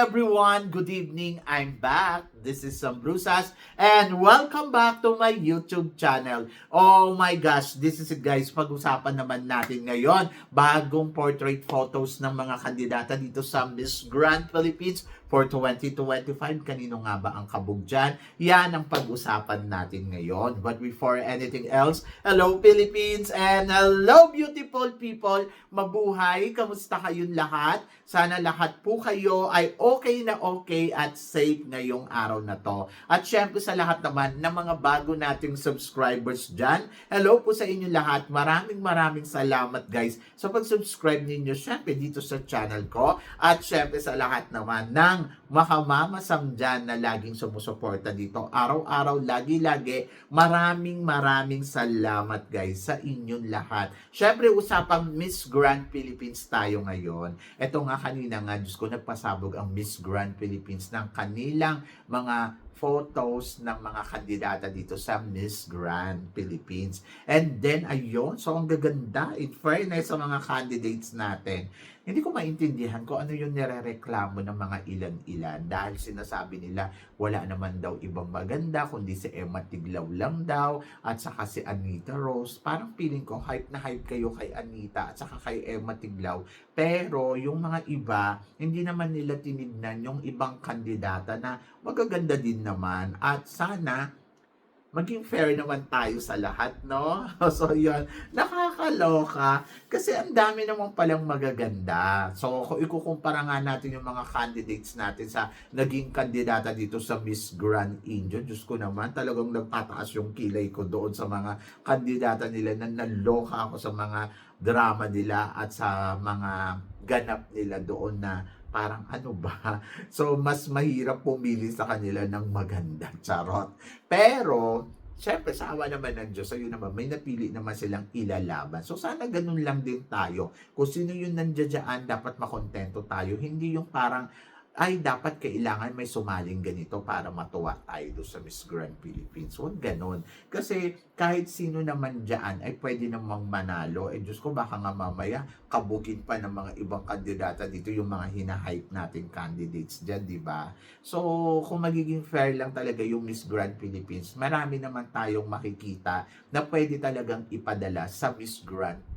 Everyone! Good evening! I'm back. This is Sam Brusas and welcome back to my YouTube channel. Oh my gosh, this is it guys. Pag-usapan naman natin ngayon bagong portrait photos ng mga kandidata dito sa Miss Grand Philippines for 2025. Kanino nga ba ang kabog dyan? Yan ang pag-usapan natin ngayon. But before anything else, hello Philippines and hello beautiful people! Mabuhay! Kamusta kayong lahat? Sana lahat po kayo ay okay na okay at safe ngayong araw na to. At syempre sa lahat naman ng mga bago nating subscribers dyan, hello po sa inyo lahat. Maraming maraming salamat guys sa pag-subscribe ninyo syempre dito sa channel ko. At syempre sa lahat naman ng makamamasam dyan na laging sumusuporta dito. Araw-araw, lagi-lagi, maraming maraming salamat guys sa inyong lahat. Syempre usapang Miss Grand Philippines tayo ngayon. Ito nga kanina nga, Diyos ko, nagpasabog ang Miss Grand Philippines ng kanilang mga photos ng mga kandidata dito sa Miss Grand Philippines. And then, ayun, so ang gaganda, in fairness sa mga candidates natin. Hindi ko maintindihan kung ano yung nirereklamo ng mga ilan-ilan dahil sinasabi nila wala naman daw ibang maganda kundi si Emma Tiglaw lang daw at saka si Anita Rose. Parang feeling ko hype na hype kayo kay Anita at saka kay Emma Tiglaw. Pero yung mga iba, hindi naman nila tinignan yung ibang kandidata na magaganda din naman at sana maging fair naman tayo sa lahat, no? So, yun, nakakaloka kasi ang dami naman palang magaganda. So, kung ikukumpara nga natin yung mga candidates natin sa naging kandidata dito sa Miss Grand India, Diyos ko naman, talagang nagtataas yung kilay ko doon sa mga kandidata nila na naloka ako sa mga drama nila at sa mga ganap nila doon na parang ano ba? So, mas mahirap pumili sa kanila ng maganda. Charot. Pero, syempre, sa awa naman ng Diyos, ayun naman, may napili naman silang ilalaban. So, sana ganun lang din tayo. Kung sino yung nandiyadyaan, dapat makontento tayo. Hindi yung parang, ay, dapat kailangan may sumaling ganito para matuwa tayo doon sa Miss Grand Philippines. Huwag ganun. Kasi kahit sino naman dyan ay pwede namang manalo. Eh, Diyos ko, baka nga mamaya kabugin pa ng mga ibang kandidata dito yung mga hinahype natin candidates dyan, di ba? So, kung magiging fair lang talaga yung Miss Grand Philippines, marami naman tayong makikita na pwede talagang ipadala sa Miss Grand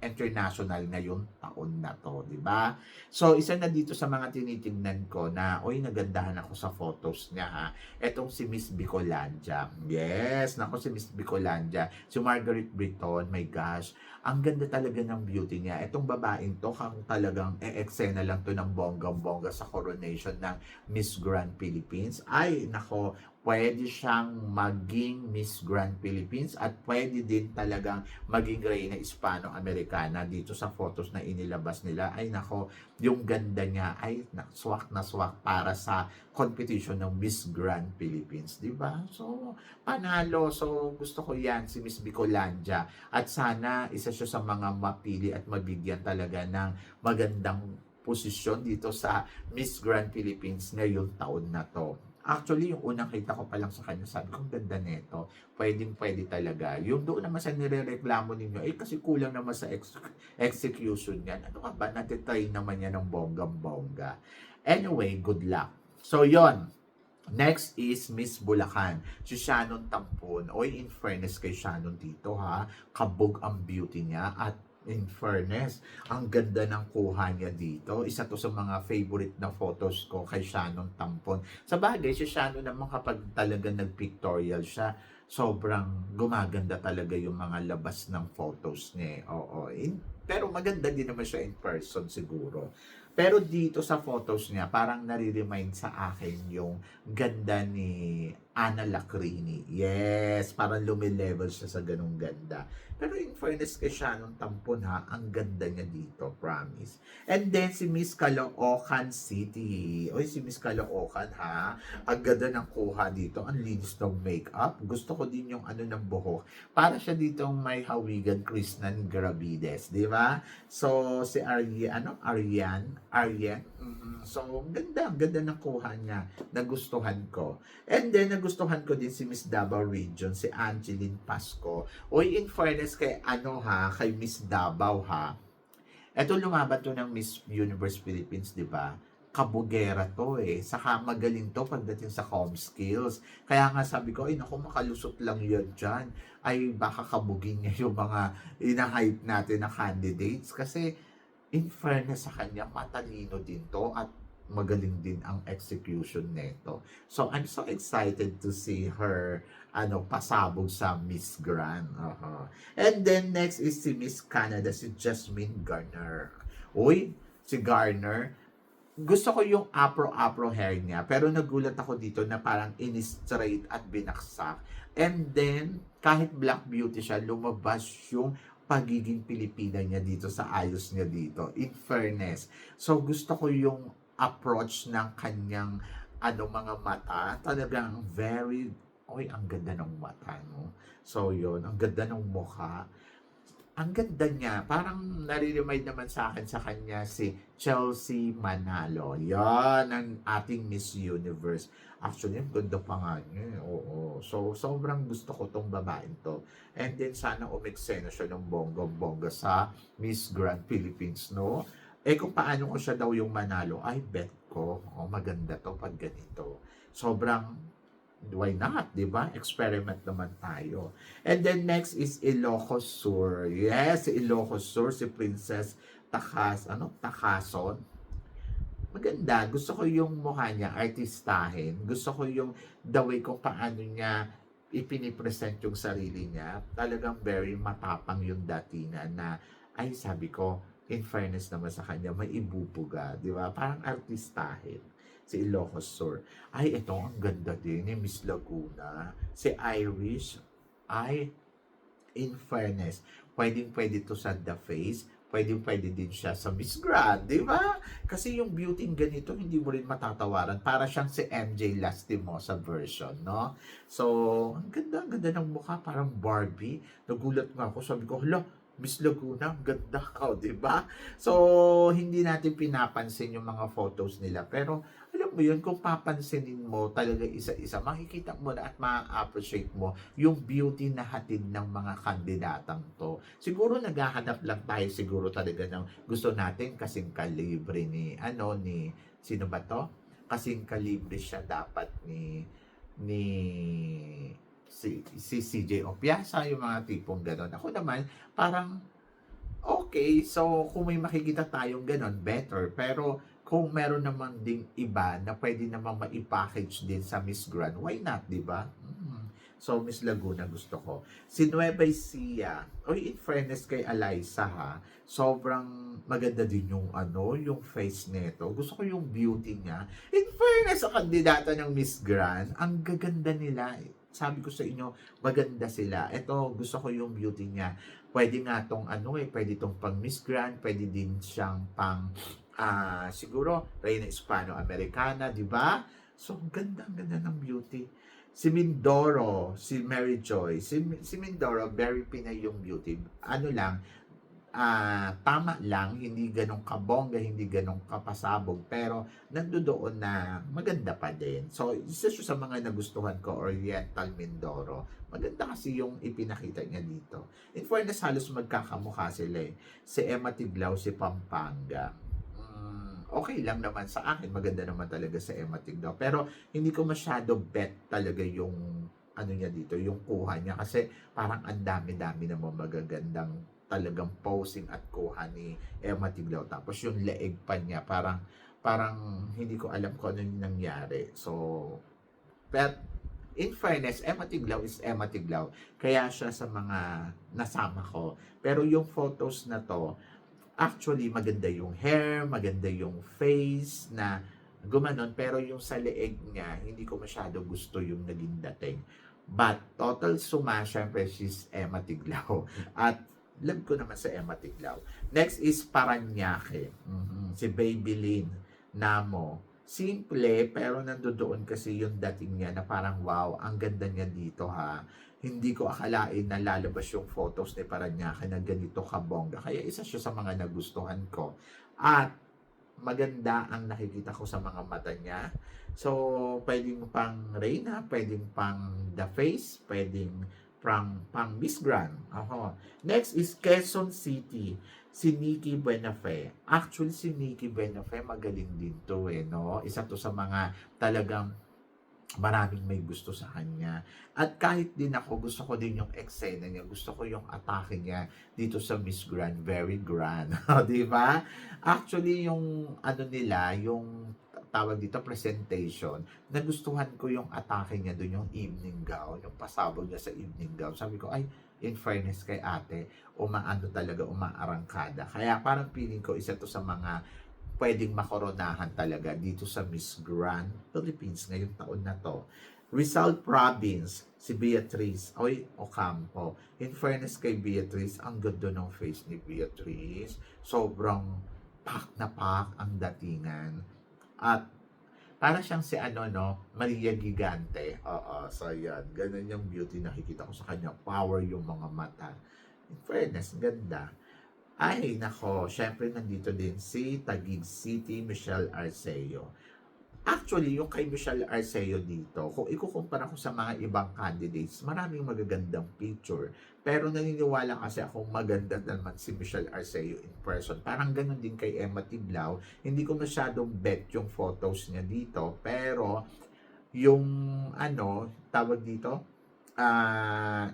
international ngayong taon na to, di ba? So, isa na dito sa mga tinitingnan ko na, oy, nagandahan ako sa photos niya, ha? Etong si Miss Bicolandia. Yes, nako si Miss Bicolandia. Si Margaret Britton, my gosh, ang ganda talaga ng beauty niya. Etong babaeng to, kung talagang e-eksena lang to ng bonggang-bongga sa coronation ng Miss Grand Philippines. Ay, nako, pwede siyang maging Miss Grand Philippines at pwede din talagang maging Reyna Hispano-Americana dito sa photos na inilabas nila. Ay nako, yung ganda niya ay swak na swak para sa competition ng Miss Grand Philippines, di ba? So, panalo. So, gusto ko yan si Miss Bicolandia. At sana isa siya sa mga mapili at mabigyan talaga ng magandang posisyon dito sa Miss Grand Philippines ngayong taon na to. Actually, yung unang kita ko pa lang sa kanya, sabi ko, "Ang ganda nito. Pwedeng pwede talaga. Yung doon naman sa nirereklamo ninyo, eh kasi kulang naman sa ex- execution yan. Ano ka ba? Natitry naman yan ng bonggang-bongga. Anyway, good luck. So, yon Next is Miss Bulacan. Si Shannon Tampon. Oy, in fairness kay Shannon dito ha, kabog ang beauty niya at in fairness, ang ganda ng kuha niya dito. Isa to sa mga favorite na photos ko kay Shannon Tampon. Sa bagay, si Shannon naman kapag talaga nag-pictorial siya, sobrang gumaganda talaga yung mga labas ng photos niya. Oo. In, pero maganda din naman siya in person siguro. Pero dito sa photos niya, parang nare-remind sa akin yung ganda ni Ana Lacrini. Yes, parang lumilevel siya sa ganung ganda. Pero in fairness kay Shannon Tampon ha, ang ganda niya dito, promise. And then si Miss Caloocan City. Oy, si Miss Caloocan ha, ang ganda ng kuha dito. Ang linis ng makeup. Gusto ko din yung ano ng buhok. Para siya dito may hawigan Krishnan Gravides, di ba? So, si Arian, ano? Arian? Arian? Mm, So, ganda, ganda ng kuha niya. Nagustuhan ko. And then, nagustuhan ko din si Miss Davao Region, si Angeline Pasco. Uy, in fairness kay ano ha, kay Miss Davao ha. Ito lumaban to ng Miss Universe Philippines, di ba? kabugera to eh. Saka magaling to pagdating sa com skills. Kaya nga sabi ko, ay naku, makalusot lang yan dyan. Ay baka kabugin niya yung mga ina-hype natin na candidates. Kasi in fairness sa kanya, matalino din to at magaling din ang execution nito. So I'm so excited to see her ano pasabog sa Miss Grand. Aha. And then next is si Miss Canada si Jasmine Garner. Uy, si Garner gusto ko yung afro-afro hair niya, pero nagulat ako dito na parang in-straight at binaksak. And then, kahit black beauty siya, lumabas yung pagiging Pilipina niya dito sa ayos niya dito. In fairness. So, gusto ko yung approach ng kanyang ano mga mata. Talagang very, oy, ang ganda ng mata, no? So, yun, ang ganda ng mukha ang ganda niya. Parang nare-remind naman sa akin sa kanya si Chelsea Manalo. Yan ang ating Miss Universe. Actually, ang ganda pa nga niya. eh. Oo. So, sobrang gusto ko tong babaeng to. And then, sana umeksena siya ng bongga-bongga sa Miss Grand Philippines, no? Eh, kung paano ko siya daw yung manalo, ay bet ko, oh, maganda to pag ganito. Sobrang why not, di ba? Experiment naman tayo. And then next is Ilocos Sur. Yes, Ilocos Sur, si Princess Takas, ano, Takason. Maganda. Gusto ko yung mukha niya, artistahin. Gusto ko yung the way kung paano niya ipinipresent yung sarili niya. Talagang very matapang yung datina na, ay sabi ko, in fairness naman sa kanya, may ibubuga, di ba? Parang artistahin si Ilocos Sur. Ay, ito ang ganda din ni Miss Laguna. Si Irish, ay, in fairness, pwedeng pwede to sa The Face, pwedeng pwede din siya sa Miss Grand, di ba? Kasi yung beauty ganito, hindi mo rin matatawaran. Para siyang si MJ Lastimosa version, no? So, ang ganda, ang ganda ng mukha, parang Barbie. Nagulat nga ako, sabi ko, hala, Miss Laguna, ang ganda ka, di ba? So, hindi natin pinapansin yung mga photos nila. Pero, alam mo yun, kung papansinin mo talaga isa-isa, makikita mo na at ma-appreciate mo yung beauty na hatid ng mga kandidatang to. Siguro naghahanap lang tayo siguro talaga ng gusto natin kasing kalibre ni, ano, ni, sino ba to? Kasing kalibre siya dapat ni, ni, si, si CJ Opiasa, yung mga tipong ganon. Ako naman, parang, okay, so kung may makikita tayong ganon, better. Pero, kung meron naman ding iba na pwede namang ma-package din sa Miss Grand, why not, di ba? Mm. So, Miss Laguna gusto ko. Si Nueva Ecija, oy, in fairness kay Eliza ha, sobrang maganda din yung ano, yung face nito. Gusto ko yung beauty niya. In fairness sa kandidata ng Miss Grand, ang gaganda nila. Sabi ko sa inyo, maganda sila. Ito, gusto ko yung beauty niya. Pwede nga tong ano eh, pwede tong pang Miss Grand, pwede din siyang pang ah siguro Reina Hispano-Americana, di ba? So, ang ganda, ganda ng beauty. Si Mindoro, si Mary Joy, si, si Mindoro, very Pinay yung beauty. Ano lang, ah tama lang, hindi ganong kabongga, hindi ganong kapasabog, pero nandoon na maganda pa din. So, isa siya sa mga nagustuhan ko, Oriental Mindoro. Maganda kasi yung ipinakita niya dito. In fairness, halos magkakamukha sila eh. Si Emma Tiglao, si Pampanga mm, okay lang naman sa akin. Maganda naman talaga sa Emma Tigdaw. Pero hindi ko masyado bet talaga yung ano niya dito, yung kuha niya. Kasi parang ang dami-dami naman magagandang talagang posing at kuha ni Emma Tiglaw. Tapos yung leeg pa niya, parang parang hindi ko alam kung ano yung nangyari. So, but in fairness, Emma Tiglaw is Emma Tiglaw. Kaya siya sa mga nasama ko. Pero yung photos na to, actually maganda yung hair, maganda yung face na gumanon pero yung sa leeg niya hindi ko masyado gusto yung naging dating. But total suma, syempre she's Emma Tiglao. At love ko naman sa Emma Tiglao. Next is Paranaque. Mhm. Si Babylin Namo. Simple, pero nandoon kasi yung dating niya na parang wow, ang ganda niya dito ha hindi ko akalain na lalabas yung photos ni Paranaque na ganito kabongga. Kaya isa siya sa mga nagustuhan ko. At maganda ang nakikita ko sa mga mata niya. So, pwedeng pang Reyna, pwedeng pang The Face, pwedeng from pang Miss Grand. Ako. Next is Quezon City. Si Nikki Buenafe. Actually, si Nikki Buenafe, magaling din to eh, no? Isa to sa mga talagang maraming may gusto sa kanya. At kahit din ako, gusto ko din yung eksena niya. Gusto ko yung atake niya dito sa Miss Grand. Very grand. di ba? Actually, yung ano nila, yung tawag dito presentation, nagustuhan ko yung atake niya doon, yung evening gown, yung pasabog niya sa evening gown. Sabi ko, ay, in fairness kay ate, umaano talaga, umaarangkada. Kaya parang feeling ko, isa to sa mga pwedeng makoronahan talaga dito sa Miss Grand Philippines ngayong taon na to. Rizal Province, si Beatrice, oy, Ocampo. In fairness kay Beatrice, ang ganda ng face ni Beatrice. Sobrang pak na pak ang datingan. At para siyang si ano no, Maria Gigante. Oo, so yan. Ganun yung beauty nakikita ko sa kanya. Power yung mga mata. In fairness, ganda. Ay, nako, syempre nandito din si Taguig City, Michelle Arceo. Actually, yung kay Michelle Arceo dito, kung ikukumpara ko sa mga ibang candidates, maraming magagandang picture. Pero naniniwala kasi ako maganda naman si Michelle Arceo in person. Parang ganun din kay Emma Tiblao. Hindi ko masyadong bet yung photos niya dito. Pero, yung ano, tawag dito, ah,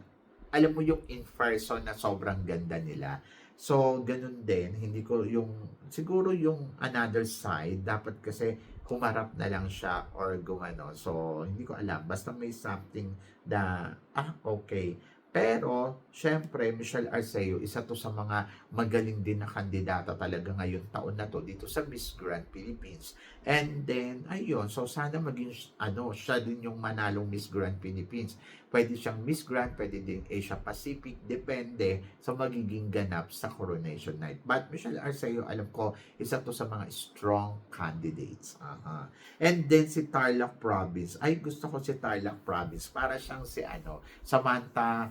alam mo yung in person na sobrang ganda nila. So, ganun din. Hindi ko yung, siguro yung another side, dapat kasi humarap na lang siya or gumano. So, hindi ko alam. Basta may something na, ah, okay. Pero, syempre, Michelle Arceo, isa to sa mga magaling din na kandidata talaga ngayon taon na to dito sa Miss Grand Philippines. And then, ayun, so sana maging, ano, siya din yung manalong Miss Grand Philippines. Pwede siyang Miss Grand, pwede din Asia Pacific, depende sa magiging ganap sa Coronation Night. But Michelle Arceo, alam ko, isa to sa mga strong candidates. Aha. And then si Tarlac Province. Ay, gusto ko si Tarlac Province. Para siyang si, ano, Samantha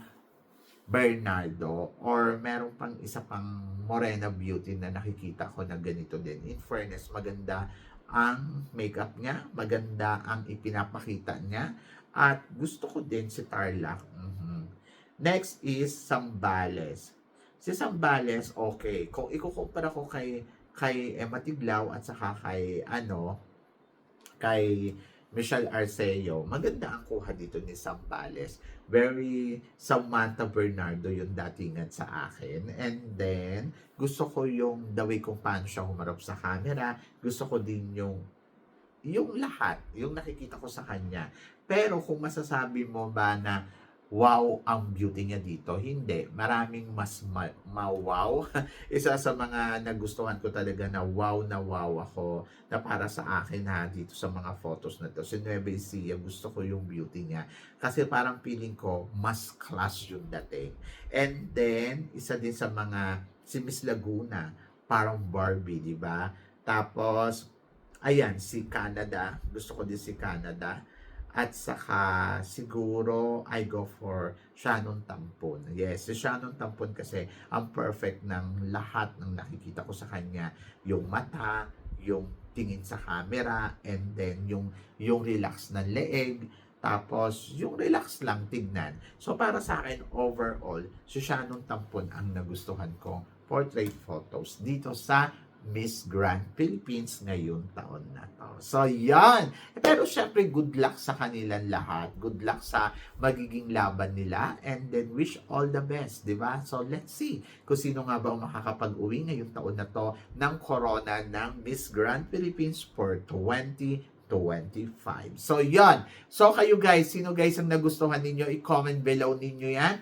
Bernardo or meron pang isa pang Morena Beauty na nakikita ko na ganito din. In fairness, maganda ang makeup niya, maganda ang ipinapakita niya, at gusto ko din si Tarlac. Mhm. Next is Sambales. Si Sambales, okay. Kung ikukumpara ko kay kay Emma Tiglao at saka kay ano, kay Michelle Arceo, maganda ang kuha dito ni Sambales. Very Samantha Bernardo yung datingan sa akin. And then, gusto ko yung the way kung paano siya humarap sa camera. Gusto ko din yung yung lahat, yung nakikita ko sa kanya. Pero kung masasabi mo ba na wow ang beauty niya dito, hindi. Maraming mas ma- ma-wow. Isa sa mga nagustuhan ko talaga na wow na wow ako na para sa akin ha dito sa mga photos na to. Si Nueva Ecija, gusto ko yung beauty niya. Kasi parang feeling ko, mas class yung dating. And then, isa din sa mga, si Miss Laguna, parang Barbie, di ba? Tapos, ayan, si Canada. Gusto ko din si Canada. At saka, siguro, I go for Shannon Tampon. Yes, si Shannon Tampon kasi ang perfect ng lahat ng nakikita ko sa kanya. Yung mata, yung tingin sa camera, and then yung, yung relax ng leeg, tapos, yung relax lang tignan. So, para sa akin, overall, si Shannon Tampon ang nagustuhan kong portrait photos dito sa Miss Grand Philippines ngayon taon na to. So, yan. Pero syempre, good luck sa kanilang lahat. Good luck sa magiging laban nila. And then, wish all the best, di ba? So, let's see kung sino nga ba makakapag-uwi ngayong taon na to ng corona ng Miss Grand Philippines for 20 25. So, yon. So, kayo guys, sino guys ang nagustuhan ninyo, i-comment below ninyo yan